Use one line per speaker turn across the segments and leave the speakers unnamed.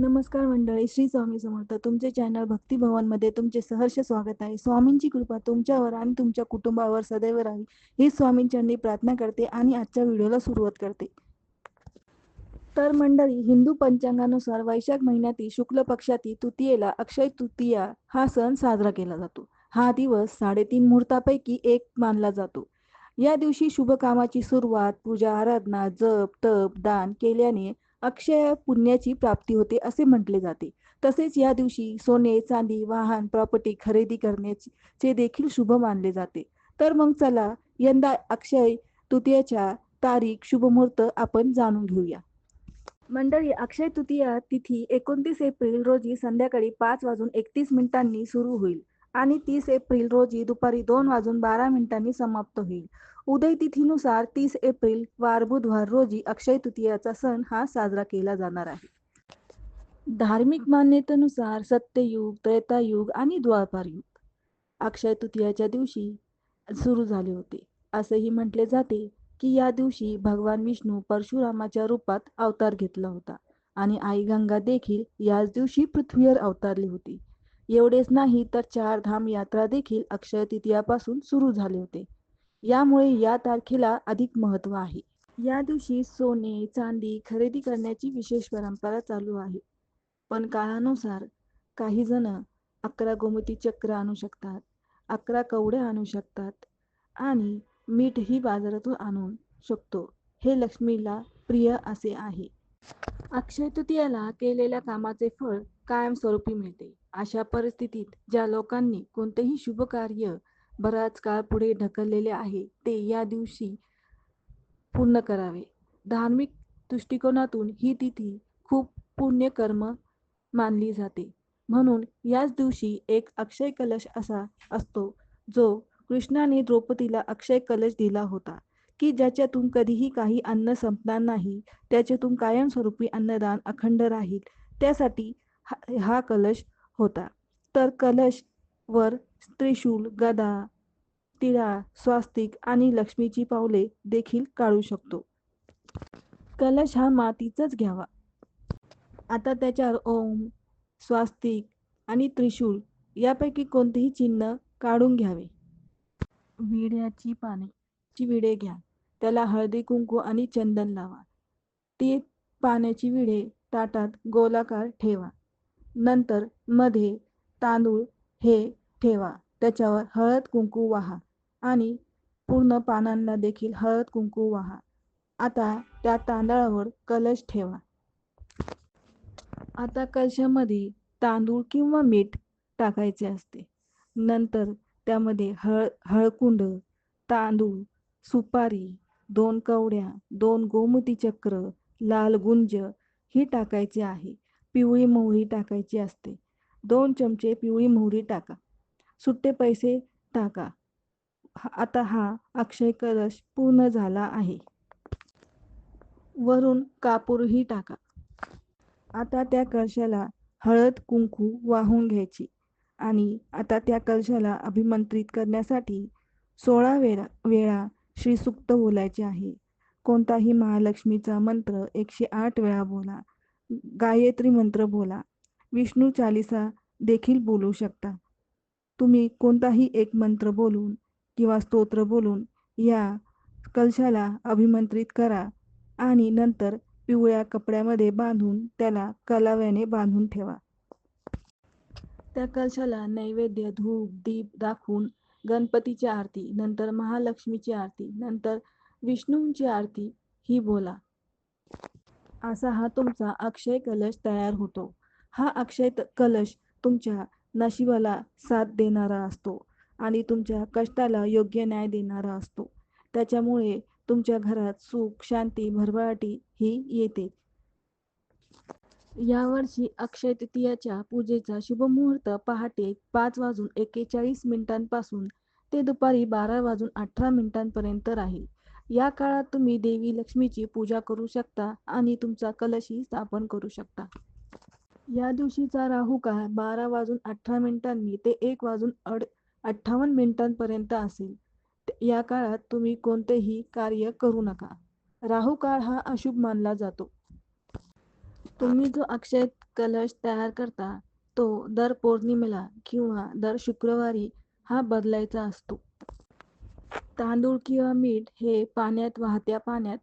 नमस्कार मंडळी श्री स्वामी समर्थ. तुमचे चॅनल भक्ती भवनमध्ये तुमचे सहर्ष स्वागत आहे. स्वामींची कृपा तुमच्यावर आणि तुमच्या कुटुंबावर सदैव राहावी ही स्वामींच्यांनी प्रार्थना करते आणि आजच्या व्हिडिओला सुरुवात करते. तर मंडळी हिंदू पंचांगानुसार वैशाख महिन्यातील शुक्ल पक्षातील तृतीयेला अक्षय तृतीया हा सण साजरा केला जातो. हा दिवस साडेतीन मुहूर्तापैकी एक मानला जातो. या दिवशी शुभ कामाची सुरुवात पूजा आराधना जप तप दान केल्याने अक्षय पुण्याची प्राप्ती होते असे म्हटले जाते. तसेच या दिवशी सोने चांदी वाहन प्रॉपर्टी खरेदी करण्याचे देखील शुभ मानले जाते. तर मग चला यंदा अक्षय तृतीयाच्या तारीख शुभमुहूर्त आपण जाणून घेऊया. मंडळी अक्षय तृतीया तिथी एकोणतीस एप्रिल रोजी संध्याकाळी पाच वाजून एकतीस मिनिटांनी सुरू होईल. आणि तीस एप्रिल रोजी दुपारी दोन वाजून बारा मिनिटांनी समाप्त होईल. उदय तिथीनुसार तीस एप्रिल वार बुधवार रोजी अक्षय तृतीयाचा सण हा साजरा केला जाणार आहे. धार्मिक मान्यतेनुसार सत्ययुग त्रेतायुग आणि द्वापार युग अक्षय तृतीयाच्या दिवशी सुरू झाले होते. असेही म्हटले जाते की या दिवशी भगवान विष्णू परशुरामाच्या रूपात अवतार घेतला होता आणि आई गंगा देखील याच दिवशी पृथ्वीवर अवतारली होती. एवढेच नाही तर चार धाम यात्रा देखील अक्षय तृतीयापासून सुरू झाले होते. यामुळे या तारखेला अधिक महत्त्व आहे. या दिवशी सोने चांदी खरेदी करण्याची विशेष परंपरा चालू आहे. पण काळानुसार काही जण अकरा गोमती चक्र आणू शकतात अकरा कवड्या आणू शकतात आणि मीठही बाजारातून आणू शकतो हे लक्ष्मीला प्रिय असे आहे. अक्षय तृतीयाला केलेल्या कामाचे फळ कायमस्वरूपी मिळते. अशा परिस्थितीत ज्या लोकांनी कोणतेही शुभ कार्य बराच काळ पुढे ढकललेले आहे ते या दिवशी पूर्ण करावे. धार्मिक दृष्टिकोनातून ही तिथी खूप पुण्यकर्म मानली जाते. म्हणून याच दिवशी एक अक्षय कलश असा असतो जो कृष्णाने द्रौपदीला अक्षय कलश दिला होता. की ज्याच्यातून कधीही काही अन्न संपणार नाही त्याच्यातून कायमस्वरूपी अन्नदान अखंड राहील. त्यासाठी हा कलश होता. तर कलश वर त्रिशूल गदा तिळा स्वास्तिक आणि लक्ष्मीची पावले देखील काढू शकतो. कलश हा मातीचाच घ्यावा. आता त्याच्यावर ओम स्वास्तिक आणि त्रिशूल यापैकी कोणतेही चिन्ह काढून घ्यावे. विड्याची पाने. ची विडे घ्या. त्याला हळदी कुंकू आणि चंदन लावा. ती पाण्याची विडे ताटात गोलाकार ठेवा. नंतर मध्ये तांदूळ हे ठेवा. त्याच्यावर हळद कुंकू वाहा आणि पूर्ण पानांना देखील हळद कुंकू वाहा. आता त्या तांदळावर कलश ठेवा. आता कलशामध्ये तांदूळ किंवा मीठ टाकायचे असते. नंतर त्यामध्ये हळ हळकुंड तांदूळ सुपारी दोन कवड्या दोन गोमती चक्र लाल गुंज ही टाकायची आहे. पिवळी मोहरी टाकायची असते. दोन चमचे पिवळी मोहरी टाका. सुट्टे पैसे टाका. आता हा अक्षय कलश पूर्ण झाला आहे. वरून कापूरही टाका. आता त्या कलशाला हळद कुंकू वाहून घ्यायची आणि आता त्या कलशाला अभिमंत्रित करण्यासाठी सोळा वेळा वेळा श्रीसुक्त बोलायचे आहे. कोणताही महालक्ष्मीचा मंत्र एकशे आठ वेळा बोला. गायत्री मंत्र बोला. विष्णू चालिसा देखील बोलू शकता. तुम्ही कोणताही एक मंत्र बोलून किंवा स्तोत्र बोलून या कलशाला अभिमंत्रित करा आणि नंतर पिवळ्या कपड्यामध्ये बांधून त्याला कलाव्याने बांधून ठेवा. त्या कलशाला नैवेद्य धूप दीप दाखवून गणपतीची आरती नंतर महालक्ष्मीची आरती नंतर विष्णूंची आरती ही बोला. असा हा तुमचा अक्षय कलश तयार होतो. हा अक्षय कलश तुमच्या नशिबाला साथ देणारा असतो आणि तुमच्या कष्टाला योग्य न्याय देणारा असतो. त्याच्यामुळे तुमच्या घरात सुख शांती भरभराटी ही येते. यावर्षी अक्षय तृतीयाच्या पूजेचा शुभमुहूर्त पहाटे पाच वाजून एकेचाळीस मिनिटांपासून ते दुपारी बारा वाजून अठरा मिनिटांपर्यंत राहील. या काळात तुम्ही देवी लक्ष्मीची पूजा करू शकता आणि तुमचा कलशही स्थापन करू शकता. या दिवशीचा राहू काळ बारा वाजून अठरा मिनिटांनी ते एक वाजून अड अठ्ठावन्न मिनिटांपर्यंत असेल. या काळात तुम्ही कोणतेही कार्य करू नका. राहू काळ हा अशुभ मानला जातो. तुम्ही जो अक्षय कलश तयार करता तो दर पौर्णिमेला किंवा दर शुक्रवारी हा बदलायचा असतो. तांदूळ किंवा मीठ हे पाण्यात वाहत्या पाण्यात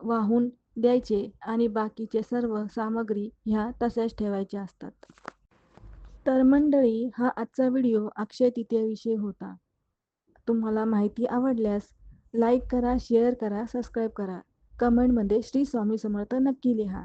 वाहून द्यायचे आणि बाकीचे सर्व सामग्री ह्या तशाच ठेवायच्या असतात. तर मंडळी हा आजचा व्हिडिओ अक्षय तृतीयेविषयी होता. तुम्हाला माहिती आवडल्यास लाईक करा शेअर करा सबस्क्राईब करा. कमेंटमध्ये श्री स्वामी समर्थ नक्की लिहा.